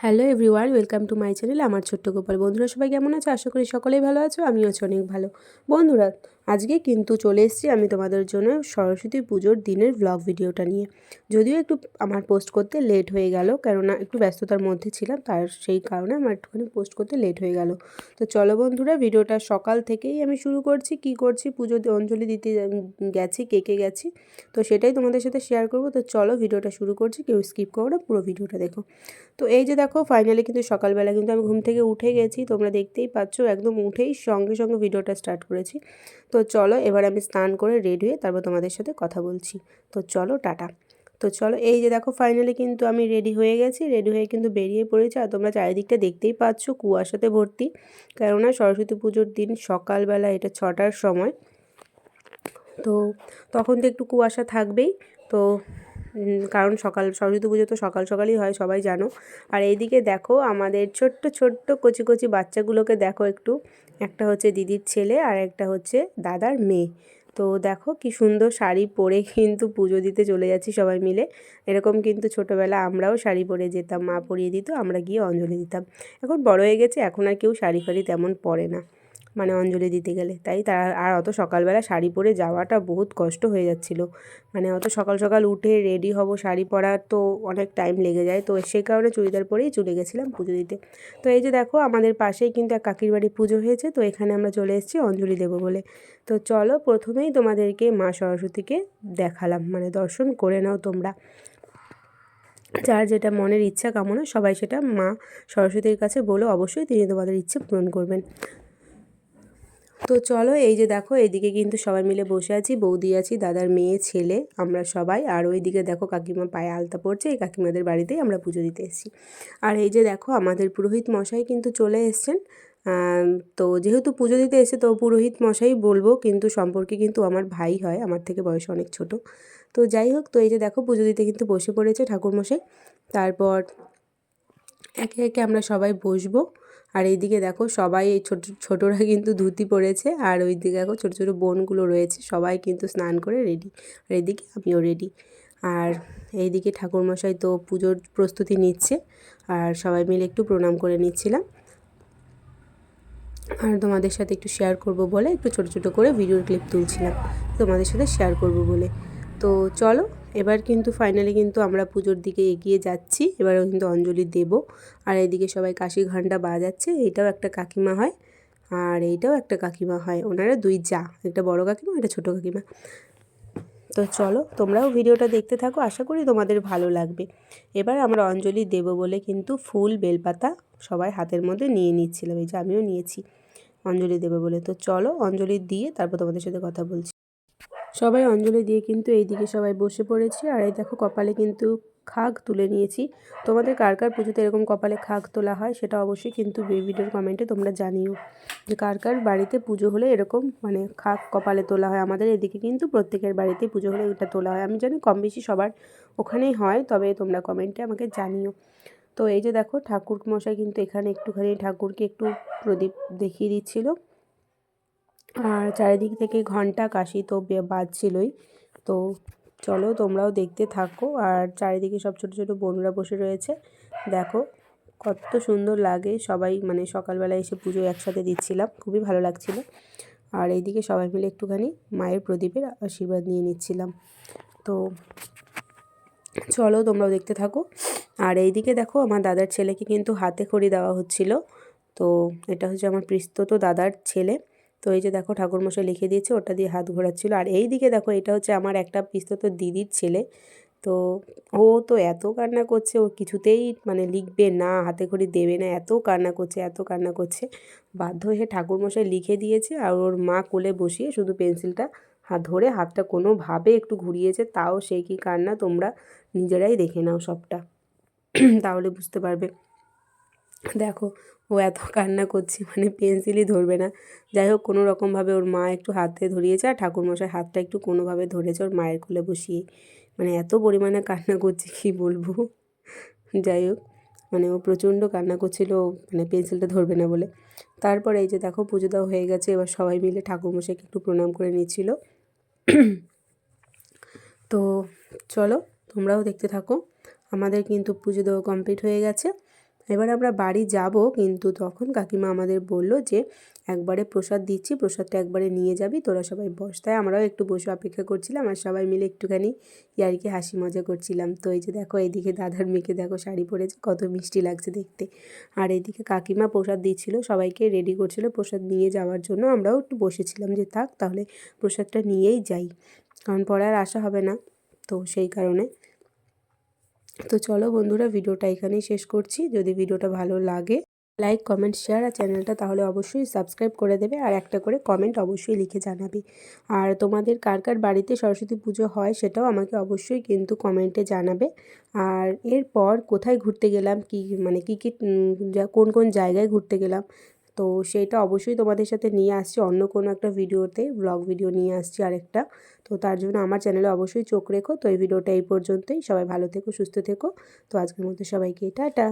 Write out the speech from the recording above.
Hello everyone, welcome to my channel আমার ছোট্ট গোপাল। বন্ধুরা সবাই কেমন আছো? আশা করি সকলেই ভালো আছো, আমিও আছি অনেক ভালো। বন্ধুরা আজকে কিন্তু চলে এসেছি আমি তোমাদের জন্য সরস্বতী পুজোর দিনের ব্লগ ভিডিওটা নিয়ে। যদিও একটু আমার পোস্ট করতে লেট হয়ে গেল, কেননা একটু ব্যস্ততার মধ্যে ছিলাম, তার সেই কারণে আমার একটুখানি পোস্ট করতে লেট হয়ে গেল। তো চলো বন্ধুরা ভিডিওটা সকাল থেকেই আমি শুরু করছি, কি করছি, পুজো অঞ্জলি দিতে গেছি, কে কে গেছি, তো সেটাই তোমাদের সাথে শেয়ার করব। তো চলো ভিডিওটা শুরু করছি, কেউ স্কিপ করো না, পুরো ভিডিওটা দেখো। তো এই যে দেখো ফাইনালি কিন্তু সকালবেলা কিন্তু আমি ঘুম থেকে উঠে গেছি, তোমরা দেখতেই পাচ্ছ, একদম উঠেই সঙ্গে সঙ্গে ভিডিওটা স্টার্ট করেছি। তো চলো এবার আমি স্নান করে রেডি হয়ে তারপর তোমাদের সাথে কথা বলছি। তো চলো, টাটা। তো চলো, এই যে দেখো ফাইনালি কিন্তু আমি রেডি হয়ে গেছি। রেডি হয়ে কিন্তু বেরিয়ে পড়েছি আর তোমরা চারিদিকটা দেখতেই পাচ্ছ, কুয়াশাতে ভর্তি। কেননা সরস্বতী পুজোর দিন সকালবেলা, এটা ছটার সময়। তো তখন তো একটু কুয়াশা থাকবেই। তো কারণ সকাল, সরস্বতী পুজো তো সকাল সকালই হয়, সবাই জানো। আর এইদিকে দেখো, আমাদের ছোট্ট ছোট্ট, কচি কচি বাচ্চাগুলোকে দেখো একটু। একটা হচ্ছে দিদির ছেলে আর একটা হচ্ছে দাদার মেয়ে। তো দেখো কি সুন্দর শাড়ি পরে কিন্তু পুজো দিতে চলে যাচ্ছি সবাই মিলে। এরকম কিন্তু ছোটোবেলা আমরাও শাড়ি পরে যেতাম, মা পরিয়ে দিত, আমরা গিয়ে অঞ্জলি দিতাম। এখন বড় হয়ে গেছে, এখন আর কেউ শাড়ি ফাড়ি তেমন পরে না। মানে অঞ্জলি দিতে গেলে। তাই তার, আর অত সকালবেলা শাড়ি পরে যাওয়াটা বহুত কষ্ট হয়ে যাচ্ছিল। মানে অত সকাল সকাল উঠে রেডি হব, শাড়ি পরার তো অনেক টাইম লেগে যায়। তো সেই কারণে চুড়িদার পরেই চলে গেছিলাম পুজো দিতে। তো এই যে দেখো, আমাদের পাশেই কিন্তু এক কাকির বাড়ি পুজো হয়েছে। তো এখানে আমরা চলে এসেছি অঞ্জলি দেবো বলে। তো চলো প্রথমেই তোমাদেরকে মা সরস্বতীকে দেখালাম। মানে দর্শন করে নাও তোমরা। যার যেটা মনের ইচ্ছা কামনা, সবাই সেটা মা সরস্বতীর কাছে বলে। অবশ্যই তিনি তোমাদের ইচ্ছে পূরণ করবেন। তো চলো এই যে দেখো এইদিকে কিন্তু সবাই মিলে বসে আছি, বৌদি আছি, দাদার মেয়ে, ছেলে, আমরা সবাই। আর ওইদিকে দেখো, কাকিমা পায়ে আলতা পড়ছে এই কাকিমাদের বাড়িতেই আমরা পুজো দিতে এসেছি। আর এই যে দেখো, আমাদের পুরোহিত মশাই কিন্তু চলে এসছেন। তো যেহেতু পুজো দিতে এসে তো পুরোহিত মশাই বলব, কিন্তু সম্পর্কে কিন্তু আমার ভাই হয়, আমার থেকে বয়স অনেক ছোট। তো যাই হোক, তো এই যে দেখো, পুজো দিতে কিন্তু বসে পড়েছে ঠাকুরমশাই। তারপর একে একে আমরা সবাই বসবো। আর এইদিকে দেখো সবাই এই ছোটো, ছোটোরা কিন্তু ধুতি পরেছে আর ওই দিকে দেখো ছোটো ছোটো বোনগুলো রয়েছে। সবাই কিন্তু স্নান করে রেডি। আর এইদিকে আমিও রেডি। আর এইদিকে ঠাকুরমশাই তো পুজোর প্রস্তুতি নিচ্ছে। আর সবাই মিলে একটু প্রণাম করে নিচ্ছিলাম। আর তোমাদের সাথে একটু শেয়ার করব বলে একটু ছোটো ছোটো করে ভিডিওর ক্লিপ তুলছিলাম। তোমাদের সাথে শেয়ার করব বলে। তো চলো এবার কিন্তু ফাইনালি কিন্তু আমরা পুজোর দিকে এগিয়ে যাচ্ছি। এবারও কিন্তু অঞ্জলি দেব। আর এদিকে সবাই কাশি ঘণ্টা বাজাচ্ছে। এটাও একটা কাকিমা হয়। আর এইটাও একটা কাকিমা হয়। ওনারা দুই যা। একটা বড় কাকিমা, একটা ছোটো কাকিমা। তো চলো, তোমরাও ভিডিওটা দেখতে থাকো। আশা করি তোমাদের ভালো লাগবে। এবার আমরা অঞ্জলি দেব বলে কিন্তু ফুল, বেলপাতা সবাই হাতের মধ্যে নিয়ে নিচ্ছিলাম। এই যে আমিও নিয়েছি অঞ্জলি দেবে বলে। তো চলো, অঞ্জলি দিয়ে তারপর তোমাদের সাথে কথা বলছি। সবাই অঞ্জলি দিয়ে কিন্তু এইদিকে সবাই বসে পড়েছি। আর এই দেখো কপালে কিন্তু খাগ তুলে নিয়েছি। তোমাদের কার কার পুজোতে এরকম কপালে খাগ তোলা হয় সেটা অবশ্যই কিন্তু ভিডিওর কমেন্টে তোমরা জানিও। যে কার কার বাড়িতে পুজো হলে এরকম মানে খাগ কপালে তোলা হয়। আমাদের এদিকে কিন্তু প্রত্যেকের বাড়িতে পুজো হলে এটা তোলা হয়। আমি জানি কম বেশি সবার ওখানেই হয়, তবে তোমরা কমেন্টে আমাকে জানিও। তো এই যে দেখো ঠাকুর মশাই কিন্তু এখানে একটুখানি ঠাকুরকে একটু প্রদীপ দেখিয়ে দিচ্ছিল। আর চারিদিক থেকে ঘণ্টা কাশি তো বাজছিলই। তো চলো তোমরাও দেখতে থাকো। আর চারিদিকে সব ছোটো ছোটো বোনরা বসে রয়েছে। দেখো কত সুন্দর লাগে। সবাই মানে সকালবেলা এসে পুজো একসাথে দিচ্ছিলাম। খুবই ভালো লাগছিল। আর এইদিকে সবাই মিলে একটুখানি মায়ের প্রদীপের আশীর্বাদ নিয়ে নিচ্ছিলাম। তো চলো তোমরাও দেখতে থাকো। আর এইদিকে দেখো আমার দাদার ছেলেকে কিন্তু হাতে খড়ি দেওয়া হচ্ছিল। তো এটা হচ্ছে আমার পৃষ্ঠত দাদার ছেলে। তো এই যে দেখো ঠাকুরমশাই লিখে দিয়েছে, ওটা দিয়ে হাত ঘোরাচ্ছিল। আর এই দিকে দেখো, এটা হচ্ছে আমার একটা পিস্তত দিদির ছেলে। তো ও তো এত কান্না করছে, ও কিছুতেই মানে লিখবে না, হাতে করে দেবে না, এত কান্না করছে, এত কান্না করছে। বাধ্য হয়ে ঠাকুরমশাই লিখে দিয়েছে, আর ওর মা কোলে বসিয়ে শুধু পেন্সিলটা হাত ধরে হাতটা কোনোভাবে একটু ঘুরিয়েছে, তাও সেই কি কান্না, তোমরা নিজেরাই দেখে নাও সবটা। তাহলে বুঝতে পারবে। দেখো, ও এত কান্না করছে মানে পেন্সিলই ধরবে না। যাই হোক, কোনো রকমভাবে ওর মা একটু হাতে ধরিয়েছে, আর ঠাকুরমশাই হাতটা একটু কোনোভাবে ধরেছে ওর মায়ের কোলে বসিয়ে। মানে এত পরিমাণে কান্না করছে, কী বলব? যাই হোক মানে ও প্রচণ্ড কান্না করছিল মানে পেন্সিলটা ধরবে না বলে। তারপরে এই যে দেখো, পুজো দেওয়া হয়ে গেছে, এবার সবাই মিলে ঠাকুরমশাইকে একটু প্রণাম করে নিচ্ছিল। তো চলো, তোমরাও দেখতে থাকো। আমাদের কিন্তু পুজো দেওয়া কমপ্লিট হয়ে গেছে। এবার আমরা বাড়ি যাব, কিন্তু তখন কাকিমা আমাদের বলল যে, একবারে প্রসাদ দিচ্ছি, প্রসাদটা একবারে নিয়ে যাবি, তোরা সবাই বস। তাই আমরাও একটু বসে অপেক্ষা করছিলাম আর সবাই মিলে একটুখানি ইয়ার্কি হাসি মজা করছিলাম। তো এই যে দেখো, এইদিকে দাদার মেয়েকে দেখো, শাড়ি পরেছে, কত মিষ্টি লাগছে দেখতে। আর এইদিকে কাকিমা প্রসাদ দিচ্ছিল, সবাইকে রেডি করছিল প্রসাদ নিয়ে যাওয়ার জন্য। আমরাও একটু বসেছিলাম যে, থাক, তাহলে প্রসাদটা নিয়েই যাই, কারণ পরে আর আসা হবে না। তো সেই কারণে তো চলো বন্ধুরা ভিডিওটা এখানেই শেষ করছি। যদি ভিডিওটা ভালো লাগে লাইক কমেন্ট শেয়ার আর চ্যানেলটা তাহলে অবশ্যই সাবস্ক্রাইব করে দেবে আর একটা করে কমেন্ট অবশ্যই লিখে জানাবে। আর তোমাদের কার কার বাড়িতে সরস্বতী পুজো হয় সেটাও আমাকে অবশ্যই কিন্তু কমেন্টে জানাবে। আর এরপর কোথায় ঘুরতে গেলাম, কি মানে কী কী কোন কোন জায়গায় ঘুরতে গেলাম তো সেইটা অবশ্যই তোমাদের সাথে নিয়ে আসছি। অন্য কোনো একটা ভিডিওতে ব্লগ ভিডিও নিয়ে আসছি আরেকটা। তো তার জন্য আমার চ্যানেলে অবশ্যই চোখ রেখো। তো এই ভিডিওটা এই পর্যন্তই। সবাই ভালো থেকো, সুস্থ থেকো। তো আজকের মধ্যে সবাইকে টাটা।